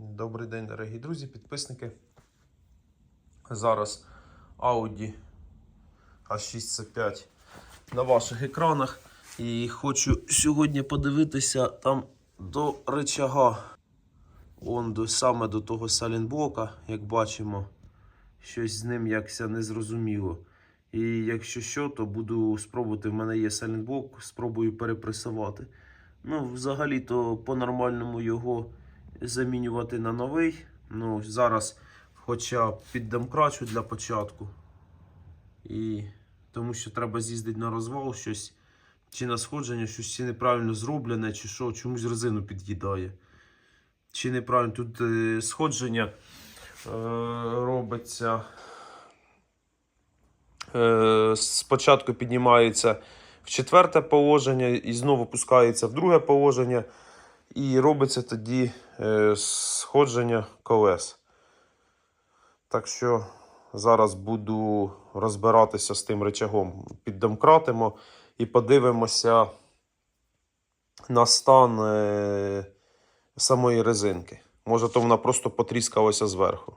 Добрий день, дорогі друзі, підписники. Зараз Audi A6C5 на ваших екранах. І хочу сьогодні подивитися там до речага. Он до, саме до того салінблока, як бачимо, щось з ним якся незрозуміло. І якщо що, то буду спробувати. В мене є салінблок, спробую перепресувати. Ну, взагалі-то по-нормальному його замінювати на новий. Ну, зараз хоча б піддемкрачу для початку. І тому що треба з'їздити на розвал щось, чи на сходження, щось чи неправильно зроблене, чи що, чомусь резину під'їдає. Чи неправильно тут е, сходження е, робиться. Е, спочатку піднімається в четверте положення і знову пускається в друге положення. І робиться тоді е, сходження колес. Так що зараз буду розбиратися з тим речагом. Піддомкратимо і подивимося на стан е, самої резинки. Може, то вона просто потріскалася зверху.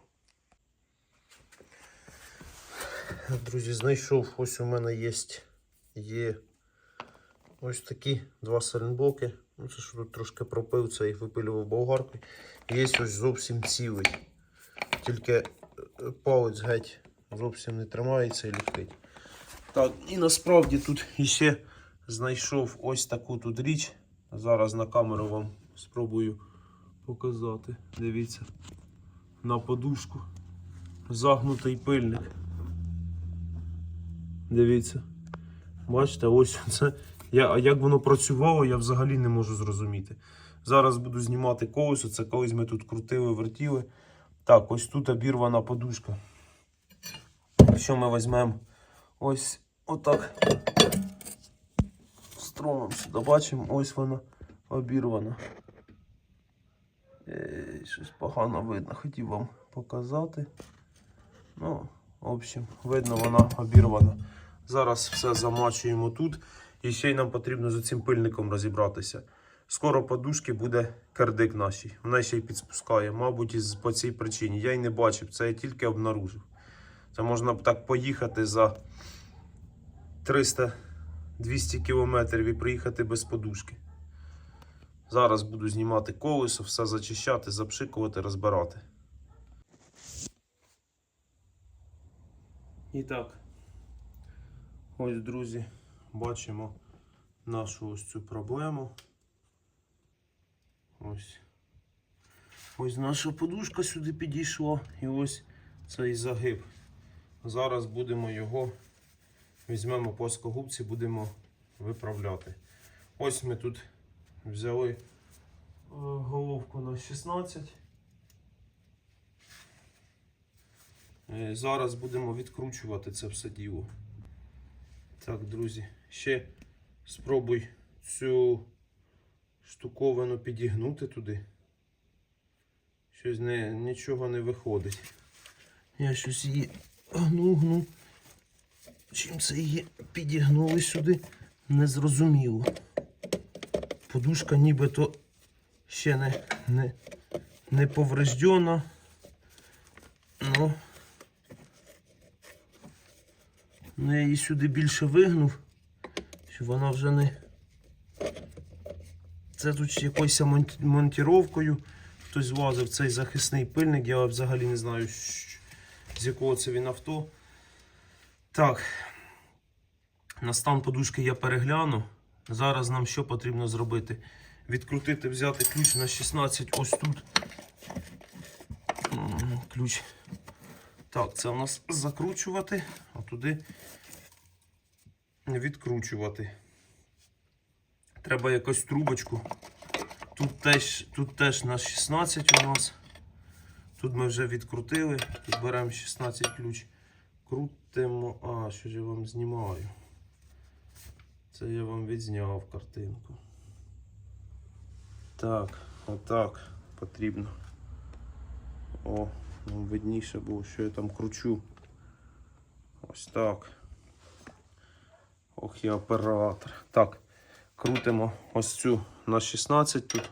Друзі, знайшов, ось у мене є, є ось такі два сайлентблоки. Ну, це що тут трошки пропив, це їх випилював болгаркою. Є ось зовсім цілий. Тільки е, палець геть зовсім не тримається і літить. Так, і насправді тут іще знайшов ось таку тут річ. Зараз на камеру вам спробую показати. Дивіться. На подушку. Загнутий пильник. Дивіться. Бачите, ось це. Я, як воно працювало, я взагалі не можу зрозуміти. Зараз буду знімати колесо. Це колись ми тут крутили, вертіли. Так, ось тут обірвана подушка. Якщо ми візьмемо ось отак. Стромом сюди бачимо, ось вона обірвана. Ей, щось погано видно, хотів вам показати. Ну, в общем, видно, вона обірвана. Зараз все замачуємо тут. І ще й нам потрібно з цим пильником розібратися. Скоро подушки буде кардик нашій. Вона ще й підспускає, мабуть, по цій причині. Я й не бачив, це я тільки обнаружив. Це можна б так поїхати за 300-200 кілометрів і приїхати без подушки. Зараз буду знімати колесо, все зачищати, запшикувати, розбирати. І так, ось, друзі, бачимо нашу ось цю проблему. Ось. Ось наша подушка сюди підійшла і ось цей загиб. Зараз будемо його, візьмемо плоскогубці, будемо виправляти. Ось ми тут взяли е, головку на 16. Е, Зараз будемо відкручувати це все діло. Так, друзі, ще спробуй цю штуковину підігнути туди. Щось не, нічого не виходить. Я щось її гну, гну. Чим це її підігнули сюди, не зрозуміло. Подушка нібито ще не, не, не повреждена. Ну, ну, я її сюди більше вигнув, що вона вже не. Це тут якоюсь монт- монтіровкою хтось злазив цей захисний пильник. Я взагалі не знаю, з якого це він авто. Так. На стан подушки я перегляну. Зараз нам що потрібно зробити? Відкрутити, взяти ключ на 16 ось тут. Ключ. Так, це у нас закручувати, а туди відкручувати. Треба якусь трубочку. Тут теж, тут теж на 16 у нас. Тут ми вже відкрутили. Тут беремо 16 ключ. Крутимо. А, що ж я вам знімаю? Це я вам відзняв картинку. Так, отак потрібно. О, ну видніше було, що я там кручу. Ось так. Ох, я оператор. Так, крутимо ось цю на 16 тут.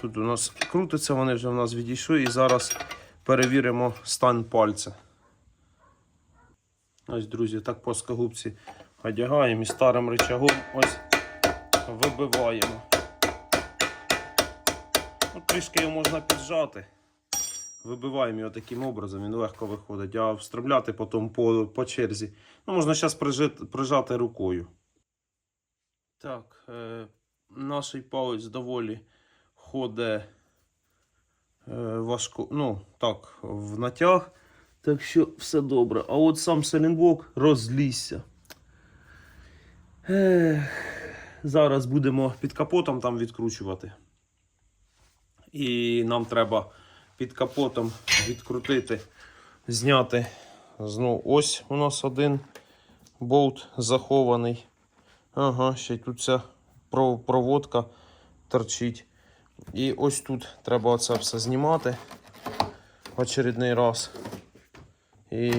Тут у нас крутиться, вони вже в нас відійшли. І зараз перевіримо стан пальця. Ось, друзі, так по скагубці одягаємо і старим рычагом ось вибиваємо. Ну, трішки його можна піджати. Вибиваємо його таким образом, він легко виходить. А встромляти потім по, по черзі. Ну, можна зараз прижати, прижати рукою. Так, е, наш палець доволі ходить е, важко, ну, так, в натяг. Так що все добре. А от сам селінблок розлізся. Ех, зараз будемо під капотом там відкручувати. І нам треба під капотом відкрутити, зняти. Знову ось у нас один болт захований. Ага, ще й тут ця проводка торчить. І ось тут треба оце все знімати в очередний раз. І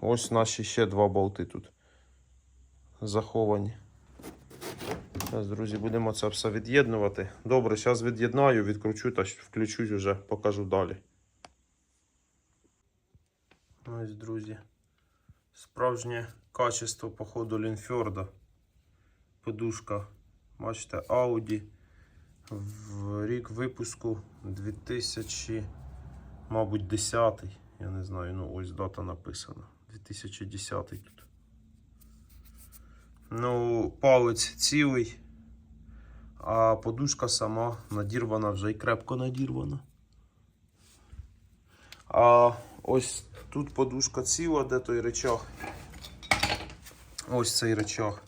ось наші ще два болти тут заховані. Зараз, друзі, будемо це все від'єднувати. Добре, зараз від'єднаю, відкручу та включусь вже, покажу далі. Ось, друзі. Справжнє качество, походу, Лінфьорда. Подушка. Бачите, Audi. В рік випуску 2000, мабуть, 10. Я не знаю, ну ось дата написана. 2010 тут. Ну, палець цілий, а подушка сама надірвана вже і крепко надірвана. А ось тут подушка ціла, де той речах. Ось цей речах.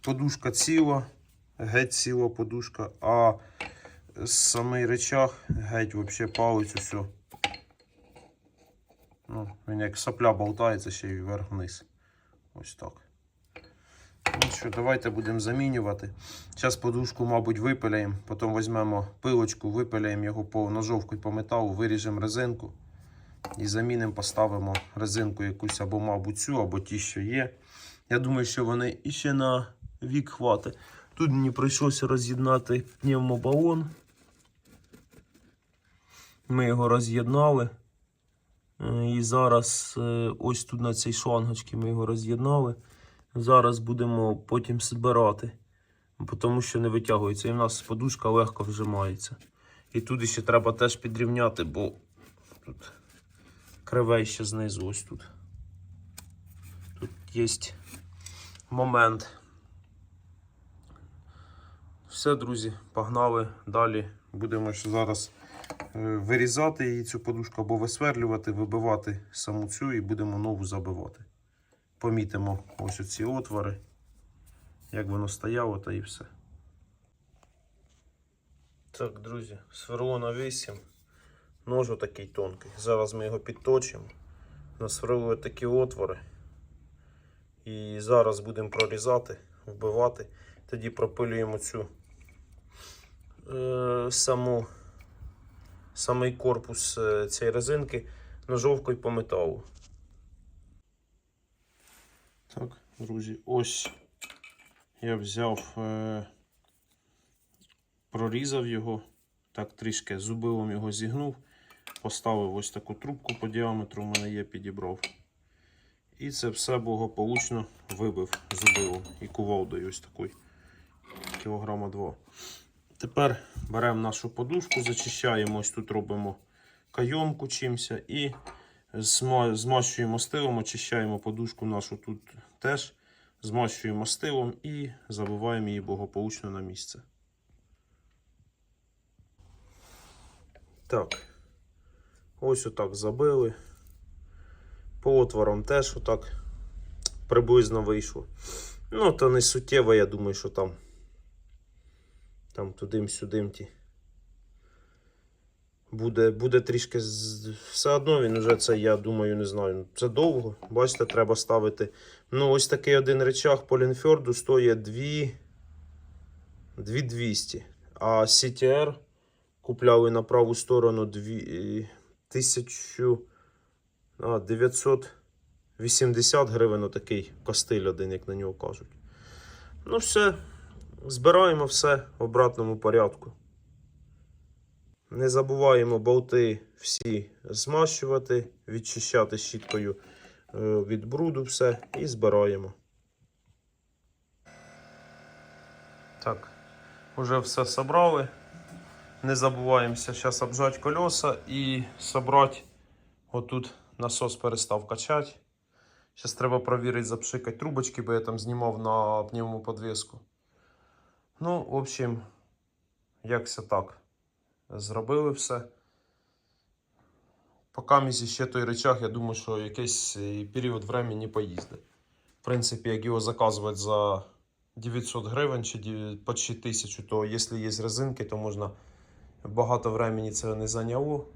Подушка ціла, геть ціла подушка, а самий речах геть взагалі палець усе. Ну, він як сопля болтається ще й вверх-вниз. Ось так. Що, давайте будемо замінювати. Зараз подушку, мабуть, випиляємо, потім візьмемо пилочку, випиляємо його по ножовку і по металу, виріжемо резинку і замінимо, поставимо резинку якусь або, мабуть, цю, або ті, що є. Я думаю, що вони іще на вік хватить. Тут мені прийшлося роз'єднати пневмобалон. Ми його роз'єднали. Е, І зараз е, ось тут на цій шлангочці ми його роз'єднали. Зараз будемо потім збирати, тому що не витягується. І в нас подушка легко вжимається. І тут ще треба теж підрівняти, бо тут криве ще знизу. Ось тут. Тут є момент. Все, друзі, погнали далі. Будемо ще зараз е, вирізати її цю подушку або висверлювати, вибивати саму цю і будемо нову забивати. Помітимо ось оці отвори, як воно стояло, та і все. Так, друзі, сверло на 8. Нож такий тонкий. Зараз ми його підточимо. Насверлили такі отвори. І зараз будемо прорізати, вбивати. Тоді пропилюємо цю е, саму, самий корпус е, цієї резинки ножовкою по металу. Так, друзі, ось я взяв, е, прорізав його, так трішки зубилом його зігнув, поставив ось таку трубку по діаметру, в мене є, підібрав. І це все благополучно вибив зубилом і кувалдою ось такою кілограма 2. Тепер беремо нашу подушку, зачищаємо, ось тут робимо кайомку чимся і змащуємо стилом, очищаємо подушку нашу тут теж, змащуємо стилом і забиваємо її благополучно на місце. Так, ось отак забили. По отворам теж отак приблизно вийшло. Ну, то не суттєво, я думаю, що там. Там тудим-сюдим ті. Буде, буде трішки все одно він уже це, я думаю, не знаю. Це довго. Бачите, треба ставити. Ну, ось такий один речах по Лінфьорду стоїть 2 2200. А CTR купляли на праву сторону 2, 1000. А, 980 гривень отакий костиль один, як на нього кажуть. Ну, все. Збираємо все в обратному порядку. Не забуваємо болти всі змащувати, відчищати щіткою е, від бруду все і збираємо. Так, уже все собрали. Не забуваємося зараз обжати колеса і собрати. Отут насос перестав качати. Зараз треба перевірити, запшикати трубочки, бо я там знімав на пневмоподвіску. Ну, в общем, якся так. Зробили все. Поки місі ще той речах, я думаю, що якийсь е, період времени поїздить. В принципі, як його заказувати за 900 гривень чи почти 1000, то якщо є резинки, то можна багато времени це не зайняло.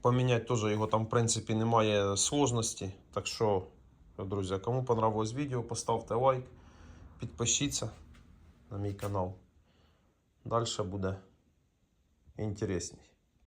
Поміняти теж його там, в принципі, немає сложності. Так що, друзі, кому понравилось відео, поставте лайк, підпишіться на мій канал. Далі буде інтересніше.